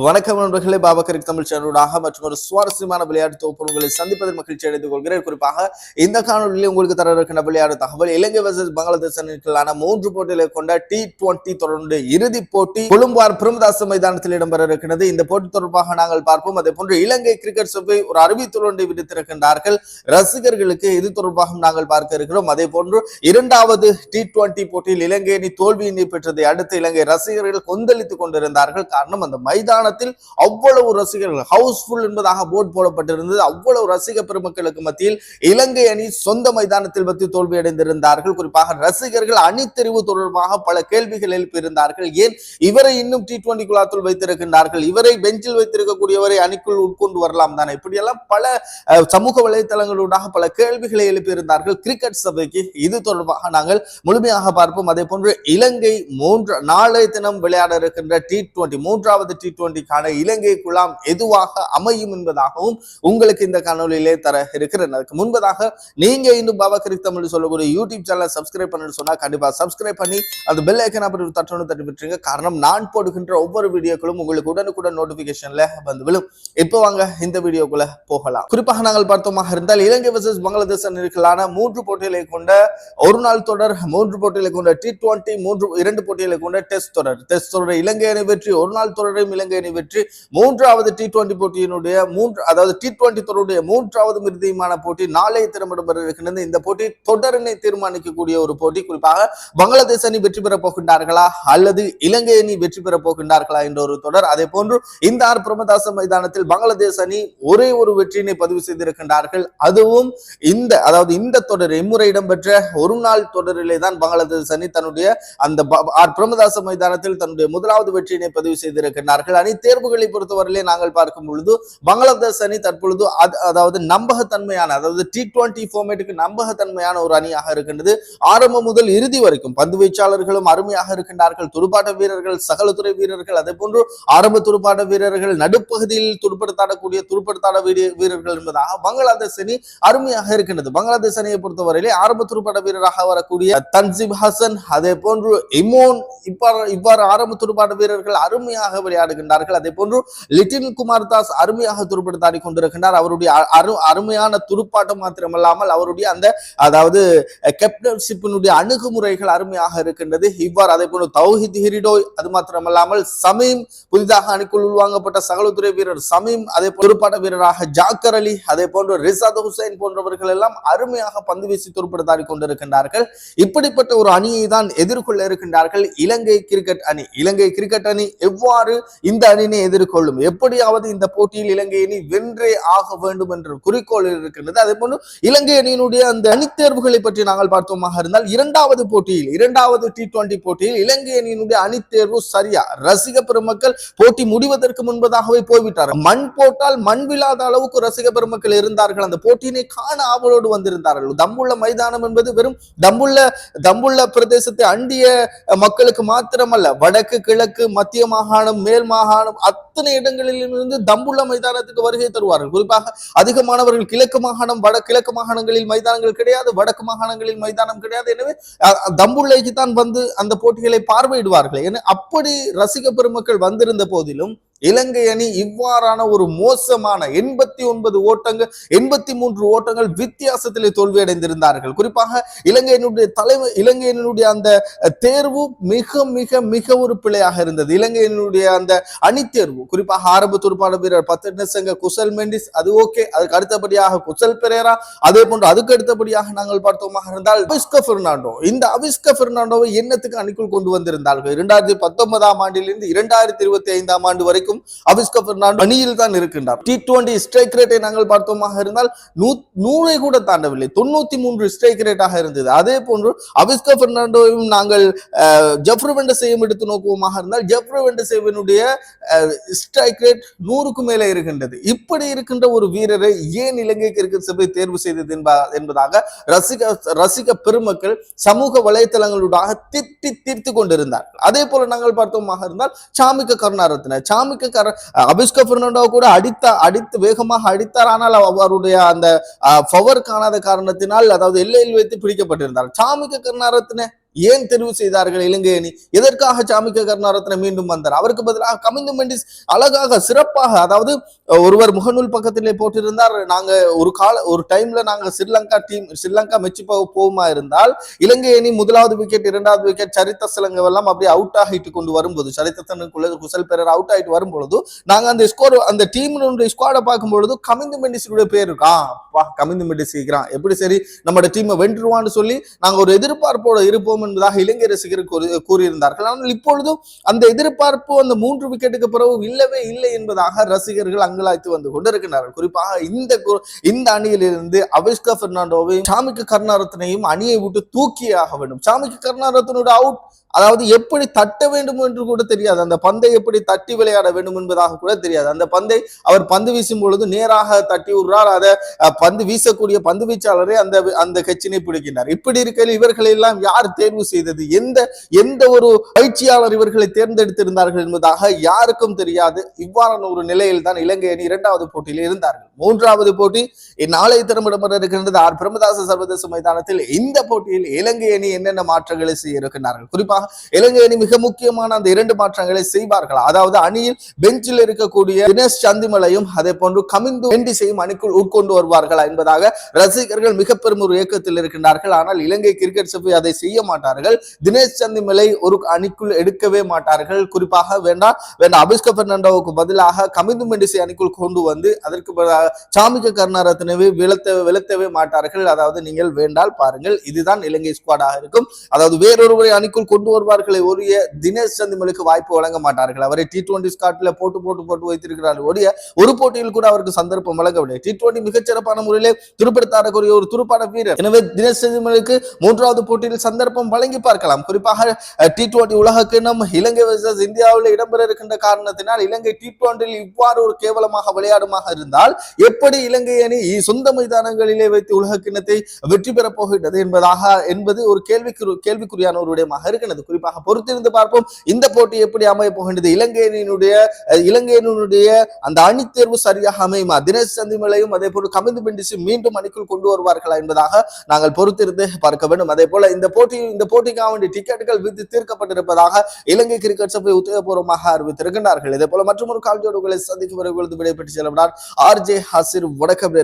வணக்கம் நண்பர்களே பாபகரிக் தமிழ் சேனலூடாக மற்றும் ஒரு சுவாரஸ்யமான விளையாட்டு தொகுப்பு உங்களை சந்திப்பதில் மகிழ்ச்சி அடைந்து கொள்கிறேன். குறிப்பாக இந்த காணொலியில் உங்களுக்கு தர இருக்கின்ற விளையாட்டு தகவல் இலங்கை வர்சஸ் பங்களாதேஷ் அணிகளான மூன்று போட்டிகளை கொண்ட டி டுவெண்டி தொடர்ந்து இறுதிப் போட்டி கொழும்பார் பிரமதாச மைதானத்தில் இடம்பெற இருக்கிறது இந்த போட்டி தொடர்பாக நாங்கள் பார்ப்போம். அதே போன்று இலங்கை கிரிக்கெட் சபை ஒரு அறிவித்தல் ஒன்றை விடுத்திருக்கின்றார்கள். ரசிகர்களுக்கு இது தொடர்பாகவும் நாங்கள் பார்க்க இருக்கிறோம். அதே போன்று இரண்டாவது டி டுவெண்டி போட்டியில் இலங்கை அணி தோல்வியினை பெற்றதை அடுத்து இலங்கை ரசிகர்கள் கொந்தளித்துக் கொண்டிருந்தார்கள். காரணம் அந்த மைதானத்தில் அவ்வளவு ரசிகர்கள் ஹவுஸ்ஃபுல் என்பதாக போர்டு போடப்பட்டிருந்தது. அவ்வளவு ரசிக பெருமக்களுக்கு மத்தியில் இலங்கை அணி சொந்த மைதானத்தில் பற்றி தோல்வியடைந்திருந்தார்கள். குறிப்பாக ரசிகர்கள் அணி தெரிவு தொடர்பாக பல கேள்விகள் எழுப்பியிருந்தார்கள். ஏன்? இவரை இன்னும் டி டுவெண்டி குழாத்துள் வைத்திருக்கின்றார்கள். இவரை பெஞ்சில் வைத்திருக்கக்கூடியவரை அணிக்குள் உட்கொண்டு வரலாம் தானே? இப்படியெல்லாம் பல சமூக வலைத்தளங்களூடாக பல கேள்விகளை எழுப்பியிருந்தார்கள். கிரிக்கெட் சபைக்கு இது தொடர்பாக நாங்கள் முழுமையாக பார்ப்போம். அதே போன்று இலங்கை மூன்று நாளை தினம் விளையாட இருக்கின்ற டி டுவெண்டி மூன்றாவது டி டுவெண்டிக்கான இலங்கை குழாம் எதுவாக அமையும் என்பதாகவும் உங்களுக்கு இந்த காணொலியிலே தர இருக்கிறேன். அதுக்கு முன்பதாக நீங்க இன்னும் பாபா தமிழ் சொல்லக்கூடிய யூடியூப் சேனல் சப்ஸ்கிரைப் பண்ணு சொன்னா கண்டிப்பா சப்ஸ்கிரைப் பண்ணி அந்த பெல் ஐக்கன் அப்படி ஒரு தட்டணும் தட்டி விட்டுருங்க. காரணம் நான் போடுகின்ற ஒவ்வொரு வீடியோக்களும் உங்களுக்கு உடனுக்குடன் நோட்டிபிகேஷன்ல வந்து விழும். இப்போ வாங்க இந்த வீடியோக்குள்ள போகலாம். குறிப்பாக நாங்கள் பார்த்தோமாக இருந்தால் இலங்கை வர்சஸ் பங்களாதேஷ் அணிகளான மூன்று போட்டிகளை கொண்ட ஒரு நாள் தொடர் மூன்று போட்டிகளை கொண்ட டி டுவெண்ட்டி மூன்று இரண்டு போட்டிகளை கொண்ட டெஸ்ட் தொடர். டெஸ்ட் தொடர் இலங்கை அணி வெற்றி ஒரு நாள் தொடரையும் இலங்கை அணி வெற்றி மூன்றாவது டி டுவெண்டி போட்டியினுடைய மூன்று அதாவது டி டுவெண்டி தொடருடைய மூன்றாவது மிருதியமான போட்டி நாளை திறம்பட இருக்கின்றது. இந்த போட்டி தொடரினை தீர்மானிக்கக்கூடிய ஒரு போட்டி. குறிப்பாக பங்களாதேஷ் அணி வெற்றி பெறப் போகின்றார்களா? அல்லது இலங்கை அணி வெற்றி பெறப் போகின்றார்களா? என்ற ஒரு தொடர். அதே போன்று இந்த ஆர் பிரமதாச மைதானத்தில் பங்களாதேஷ் அணி ஒரே ஒரு வெற்றியினை பதிவு செய்திருக்கின்றார்கள். அதுவும் இந்த அதாவது இந்த தொடர் இம்முறை இடம்பெற்ற ஒரு நாள் தொடரிலே தான் பங்களாதேஷ் அணி தன்னுடைய அந்த ஆர் பிரமதாச மைதானத்தில் தன்னுடைய முதலாவது வெற்றியினை பதிவு செய்திருக்கின்றார்கள். அணி அணி தேர்வுகளை பொறுத்தவரையிலே நாங்கள் பார்க்கும் பொழுது பங்களாதேஷ் அணி தற்பொழுது அதாவது நம்பகத்தன்மையான அதாவது டி டுவெண்டி ஃபார்மேட்டுக்கு நம்பகத்தன்மையான ஒரு அணியாக இருக்கின்றது. ஆரம்பம் முதல் இறுதி வரைக்கும் பந்து வீச்சாளர்களும் அருமையாக இருக்கின்றார்கள். துடுப்பாட்ட வீரர்கள் சகலத்துறை வீரர்கள் அதே போன்று ஆரம்ப துடுப்பாட்ட வீரர்கள் நடுப்பகுதியில் துடுப்படுத்தாடக்கூடிய துடுப்படுத்தாட வீர- வீரர்கள் என்பதாக பங்களாதேஷ் அணி அருமையாக இருக்கின்றது. பங்களாதேஷ் அணியை பொறுத்தவரையிலே ஆரம்ப துடுப்பாட்ட வீரராக வரக்கூடிய தன்சிப் ஹசன் அதே போன்று இமோன் இவ்வாறு இவ்வாறு ஆரம்ப துடுப்பாட்ட வீரர்கள் அருமையாக விளையாடுகின்றார்கள். அதே போன்று லிட்டில் குமார் தாஸ் அருமையாக துடுப்படுத்தாடி கொண்டிருக்கின்றார். அவருடைய அரு அருமையான துடுப்பாட்டம் மாத்திரமல்லாமல் அவருடைய அந்த அதாவது கேப்டன்ஷிப்பினுடைய அணுகுமுறைகள் அருமையாக இருக்கின்றது. இவ்வாறு அதே போன்று தௌஹித் ஹிரிடோய் அது மாத்திரமல்லாமல் சமீம் புதிதாக அணிக்குள் உள்வாங்கப்பட்ட சகலத்துறை வீரர் சமீம் அதே போன்று துடுப்பாட்ட வீரராக ஜாக்கர் அலி அதே போன்று ரிசாத் ஹுசைன் போன்றவர்கள் எல்லாம் அருமையாக பந்து வீசி துருப்பிடித்தாடி கொண்டிருக்கின்றார்கள். இப்படிப்பட்ட ஒரு அணியை தான் எதிர்கொள்ள இருக்கின்றார்கள். இலங்கை கிரிக்கெட் அணி. இலங்கை கிரிக்கெட் அணி எவ்வாறு இந்த அணியினை எதிர்கொள்ளும்? எப்படியாவது இந்த போட்டியில் இலங்கை அணி வென்றே ஆக வேண்டும் என்ற குறிக்கோள் இருக்கின்றது. அதே போன்று இலங்கை அணியினுடைய அந்த அணித் தேர்வுகளை பற்றி நாங்கள் பார்த்தோமாக இருந்தால் இரண்டாவது போட்டியில் இரண்டாவது டி டுவெண்டி போட்டியில் இலங்கை அணியினுடைய அணித் தேர்வு சரியா? ரசிக பெருமக்கள் போட்டி முடிவதற்கு முன்பதாகவே போய்விட்டார்கள். மண் போட்டால் மண் விழாத அளவுக்கு ரசிக பெருமக்கள் இருந்தார்கள். அந்த போட்டியினை காண ஆவலோடு வந்திருந்தார்கள். தம்புள்ள மைதானம் என்பது வெறும் தம்புள்ள தம்புள்ள பிரதேசத்தை அண்டிய மக்களுக்கு மாத்திரமல்ல வடக்கு கிழக்கு மத்திய மாகாணம் மேல் மாகாணம் Mahanam at அத்தனை இடங்களிலிருந்து தம்புள்ள மைதானத்துக்கு வருகை தருவார்கள். குறிப்பாக அதிகமானவர்கள் கிழக்கு மாகாணம் வட கிழக்கு மாகாணங்களில் மைதானங்கள் கிடையாது வடக்கு மாகாணங்களில் மைதானம் கிடையாது. எனவே தம்புள்ளைக்கு தான் வந்து அந்த போட்டிகளை பார்வையிடுவார்கள். என அப்படி ரசிக பெருமக்கள் வந்திருந்த போதிலும் இலங்கை அணி இவ்வாறான ஒரு மோசமான எண்பத்தி ஒன்பது ஓட்டங்கள் எண்பத்தி மூன்று ஓட்டங்கள் வித்தியாசத்திலே தோல்வியடைந்திருந்தார்கள். குறிப்பாக இலங்கையினுடைய தலைமை இலங்கையினுடைய அந்த தேர்வு மிக மிக மிக ஒரு பிழையாக இருந்தது. இலங்கையினுடைய அந்த அணி தேர்வு குறிப்பாக ஆரம்ப துடுப்பாட வீரர் பத்து நிசங்க குசல் மெண்டிஸ் அது ஓகே அதுக்கு அடுத்தபடியாக குசல் பெரேரா அதே போன்று அதுக்கு அடுத்தபடியாக நாங்கள் பார்த்தோமாக இருந்தால் அவிஸ்க பெர்னாண்டோ. இந்த அவிஸ்க பெர்னாண்டோவை என்னத்துக்கு அணிக்குள் கொண்டு வந்திருந்தார்கள். இரண்டாயிரத்தி பத்தொன்பதாம் ஆண்டிலிருந்து இரண்டாயிரத்தி இருபத்தி ஐந்தாம் ஆண்டு வரைக்கும் அவிஸ்க பெர்னாண்டோ அணியில் தான் இருக்கின்றார். டி டுவெண்டி ஸ்ட்ரைக் ரேட்டை நாங்கள் பார்த்தோமாக இருந்தால் நூ நூறை கூட தாண்டவில்லை. தொண்ணூத்தி மூன்று ஸ்ட்ரைக் ரேட்டாக இருந்தது. அதே போன்று அவிஸ்க பெர்னாண்டோவையும் நாங்கள் அஹ், ஜெஃப்ரு வெண்டசேயும் எடுத்து நோக்குவோமாக இருந்தால் ஜெஃப்ரு வெண்டசேவினுடைய ஸ்ட்ரைக் ரேட் நூறுக்கும் மேலே இருக்கின்றது. இப்படி இருக்கின்ற ஒரு வீரரை ஏன் இலங்கை கிரிக்கெட் சபை தேர்வு செய்தது என்பதாக ரசிக ரசிக பெருமக்கள் சமூக வலைத்தளங்களூடாக திட்டி தீர்த்து கொண்டிருந்தார்கள். அதே போல நாங்கள் பார்த்தோமாக இருந்தால் சாமிக்க கருணாரத்ன சாமிக்க கர அபிஸ்க பெர்னாண்டோ கூட அடித்த அடித்து வேகமாக அடித்தார். ஆனால் அவருடைய அந்த பவர் காணாத காரணத்தினால் அதாவது எல்லையில் வைத்து பிடிக்கப்பட்டிருந்தார். சாமிக்க கருணாரத்ன ஏன் தெரிவு செய்தார்கள் இலங்கை அணி எதற்காக சாமிக்க கருணாரத்ன மீண்டும் வந்தார்? அவருக்கு பதிலாக கமிந்து மெண்டிஸ் அழகாக சிறப்பாக அதாவது ஒருவர் முகநூல் பக்கத்திலே போட்டிருந்தார். நாங்க ஒரு கால ஒரு டைம்ல நாங்க ஸ்ரீலங்கா டீம் ஸ்ரீலங்கா மெச்சு போக போகுமா இருந்தால் இலங்கை அணி முதலாவது விக்கெட் இரண்டாவது விக்கெட் சரித்த சிலங்க எல்லாம் அப்படியே அவுட் ஆகிட்டு கொண்டு வரும்போது சரித்தனுக்குள்ள குசல் பெறர் அவுட் ஆகிட்டு வரும்பொழுது நாங்க அந்த ஸ்கோர் அந்த டீமினுடைய ஸ்குவாடை பார்க்கும் பொழுது கமிந்து மெண்டிஸுடைய பேர் இருக்கா. கமிந்து மெண்டிஸ் இருக்கிறான் எப்படி சரி நம்மளோட டீமை வென்றுருவான்னு சொல்லி நாங்க ஒரு எதிர்பார்ப்போடு இருப்போம் என்பதாக இலங்கை ரசிகர் கூறியிருந்தார்கள். ஆனால் இப்பொழுதும் அந்த எதிர்பார்ப்பு அந்த மூன்று விக்கெட்டுக்கு பிறகு இல்லவே இல்லை என்பதாக ரசிகர்கள் அங்கலாய்த்து வந்து கொண்டிருக்கிறார்கள். குறிப்பாக இந்த இந்த அணியிலிருந்து அவிஷ்கா பெர்னாண்டோவையும் சாமிக்கு கருணாரத்னையும் அணியை விட்டு தூக்கியாக ஆக வேண்டும். சாமிக்கு கருணாரத்னோட அவுட் அதாவது எப்படி தட்ட வேண்டும் என்று கூட தெரியாது. அந்த பந்தை எப்படி தட்டி விளையாட வேண்டும் என்பதாக கூட தெரியாது. அந்த பந்தை அவர் பந்து வீசும் பொழுது நேராக தட்டி விடுறார். அதை பந்து வீசக்கூடிய பந்து வீச்சாளரே அந்த அந்த கட்சினை பிடிக்கின்றார். இப்படி இருக்கையில் இவர்களை எல்லாம் யார் தேர்வு செய்தது? எந்த எந்த ஒரு பயிற்சியாளர் இவர்களை தேர்ந்தெடுத்திருந்தார்கள் என்பதாக யாருக்கும் தெரியாது. இவ்வாறான ஒரு நிலையில் தான் இலங்கை அணி இரண்டாவது போட்டியில் இருந்தார்கள். மூன்றாவது போட்டி நாளை திறமிடம்பெற இருக்கின்றது. ஆர். பிரமதாச சர்வதேச மைதானத்தில் இந்த போட்டியில் இலங்கை அணி என்னென்ன மாற்றங்களை செய்ய இருக்கின்றார்கள்? குறிப்பாக இலங்கை அணி மிக முக்கியமான அந்த இரண்டு மாற்றங்களை செய்வார்கள்? அதாவது அணியில் பெஞ்சில் இருக்கக்கூடிய தினேஷ் சந்திமலையும் அதே போன்று கமிந்து வெண்டிசையும் அணிக்குள் உட்கொண்டு வருவார்களா என்பதாக ரசிகர்கள் மிக பெரும் ஒரு இயக்கத்தில் இருக்கின்றார்கள். ஆனால் இலங்கை கிரிக்கெட் சபை அதை செய்ய மாட்டார்கள். தினேஷ் சந்திமலை ஒரு அணிக்குள் எடுக்கவே மாட்டார்கள். குறிப்பாக வேண்டாம் வேண்டாம் அபிஸ்க பெர்னாண்டோவுக்கு பதிலாக கமிந்து மெண்டிசை அணிக்குள் கொண்டு வந்து அதற்கு பதிலாக சாமிக்க கருணாரத்னவே விளத்த விளத்தவே மாட்டார்கள். அதாவது நீங்கள் வேண்டால் பாருங்கள். இதுதான் இலங்கை ஸ்குவாடாக இருக்கும். அதாவது வேறொருவரை அணிக்குள் கொண்டு வருவார்களை ஒழிய தினேஷ் சந்திமலுக்கு வாய்ப்பு வழங்க மாட்டார்கள். அவரை டி டுவெண்டி ஸ்காட்ல போட்டு போட்டு போட்டு வைத்திருக்கிறார்கள் ஒழிய ஒரு போட்டியில் கூட அவருக்கு சந்தர்ப்பம் வழங்கவில்லை. டி டுவெண்டி மிகச்சிறப்பான முறையிலே துருப்படுத்தாடக்கூடிய ஒரு துருப்பான வீரர். எனவே தினேஷ் சந்திமலுக்கு மூன்றாவது போட்டியில் சந்தர்ப்பம் வழங்கி பார்க்கலாம். குறிப்பாக டி டுவெண்டி உலக கிண்ணம் இலங்கை வர்சஸ் இந்தியாவில் இடம்பெற இருக்கின்ற காரணத்தினால் இலங்கை டி டுவெண்டியில் இவ்வாறு ஒரு கேவலமாக விளையாடுமாக இருந்தால் எப்படி இலங்கை அணி சொந்த மைதானங்களிலே வைத்து உலக கிண்ணத்தை வெற்றி பெறப் போகின்றது என்பதாக என்பது ஒரு கேள்விக்கு கேள்விக்குறியான ஒரு விடயமாக இருக்கிறது குறிப்பாக பொறுத்திருந்து பார்ப்போம். இந்த போட்டி எப்படி அமைய போகின்றது? இலங்கையினுடைய இலங்கையினுடைய அந்த அணி தேர்வு சரியாக அமையுமா? தினேஷ் சந்திமலையும் அதே போல கமிந்து பெண்டிஸும் மீண்டும் அணிக்குள் கொண்டு வருவார்களா என்பதாக நாங்கள் பொறுத்திருந்து பார்க்க வேண்டும். அதே போல இந்த போட்டி இந்த போட்டிக்காக வேண்டிய டிக்கெட்டுகள் வித்து தீர்க்கப்பட்டிருப்பதாக இலங்கை கிரிக்கெட் சபை உத்தியோகபூர்வமாக அறிவித்திருக்கின்றார்கள். இதே போல மற்றொரு கால்ஜோடுகளை சந்திக்கும் வரை விடைபெற்று செல்லப்படார் ஆர்ஜே ஹசிர் வணக்கம்